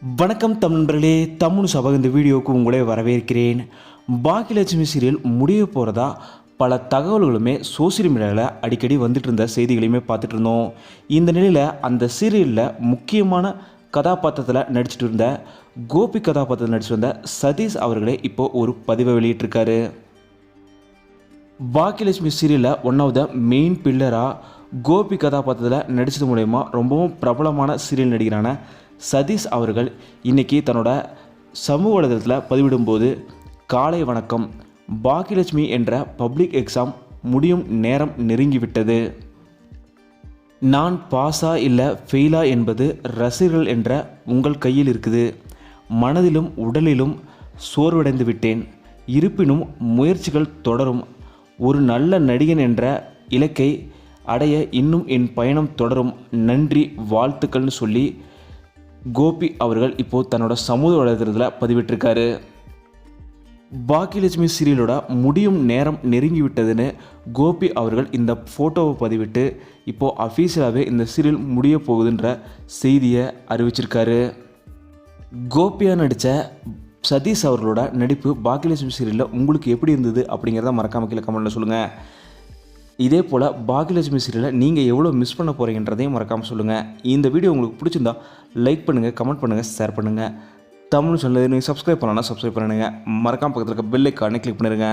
வணக்கம் தமிழ் நண்பர்களே தமிழ் சபை இந்த வீடியோவுக்கு உங்களே வரவேற்கிறேன். பாக்கியலட்சுமி சீரியல் முடிய போகிறதா பல தகவல்களுமே சோசியல் மீடியாவில் அடிக்கடி வந்துட்டு இருந்த செய்திகளையுமே பார்த்துட்டு இருந்தோம் இந்த நிலையில் அந்த சீரியலில் முக்கியமான கதாபாத்திரத்தில் நடிச்சிட்டு இருந்த கோபி கதாபாத்திரத்தில் நடிச்சிட்டு வந்த சதீஷ் அவர்களே இப்போது ஒரு பதிவை வெளியிட்டிருக்காரு. பாக்கியலட்சுமி சீரியலில் ஒன் ஆஃப் த மெயின் பில்லராக கோபி கதாபாத்திரத்தில் நடித்தது மூலயமா ரொம்பவும் பிரபலமான சீரியல் நடிகரான சதீஷ் அவர்கள் இன்னைக்கு தன்னோட சமூக வலைதளத்தில் பதிவிடும்போது காலை வணக்கம். பாக்கியலட்சுமி என்ற பப்ளிக் எக்ஸாம் முடியும் நேரம் நெருங்கிவிட்டது. நான் பாஸா இல்லை ஃபெயிலா என்பது ரசிகர்கள் என்ற உங்கள் கையில் இருக்குது. மனதிலும் உடலிலும் சோர்வடைந்து விட்டேன். இருப்பினும் முயற்சிகள் தொடரும். ஒரு நல்ல நடிகன் என்ற இலக்கை அடைய இன்னும் என் பயணம் தொடரும். நன்றி வாழ்த்துக்கள்னு சொல்லி கோபி அவர்கள் இப்போது தன்னோட சமூக வலைதளத்தில் பதிவிட்டிருக்காரு. பாக்கியலட்சுமி சீரியலோட முடியும் நேரம் நெருங்கி விட்டதுன்னு கோபி அவர்கள் இந்த ஃபோட்டோவை பதிவிட்டு இப்போது அஃபீஷியலாகவே இந்த சீரியல் முடிய போகுதுன்ற செய்தியை அறிவிச்சிருக்காரு. கோபியா நடித்த சதீஷ் அவர்களோட நடிப்பு பாக்கியலட்சுமி சீரியலில் உங்களுக்கு எப்படி இருந்தது அப்படிங்கிறத மறக்காம கீழே கமெண்ட்டில் சொல்லுங்கள் இதே போல் பாகியலட்சுமி சீரியலை நீங்கள் எவ்வளோ மிஸ் பண்ண போகிறீங்கன்றதையும் மறக்காமல் சொல்லுங்கள் இந்த வீடியோ உங்களுக்கு பிடிச்சிருந்தா லைக் பண்ணுங்கள் கமெண்ட் பண்ணுங்கள் ஷேர் பண்ணுங்கள் தமிழ் சொன்னது நீங்கள் சப்ஸ்கிரைப் பண்ணலாம் சப்ஸ்கிரைப் பண்ணுங்கள் மறக்காமல் பக்கத்தில் இருக்க பெல் ஐக்கானே கிளிக் பண்ணிடுங்க.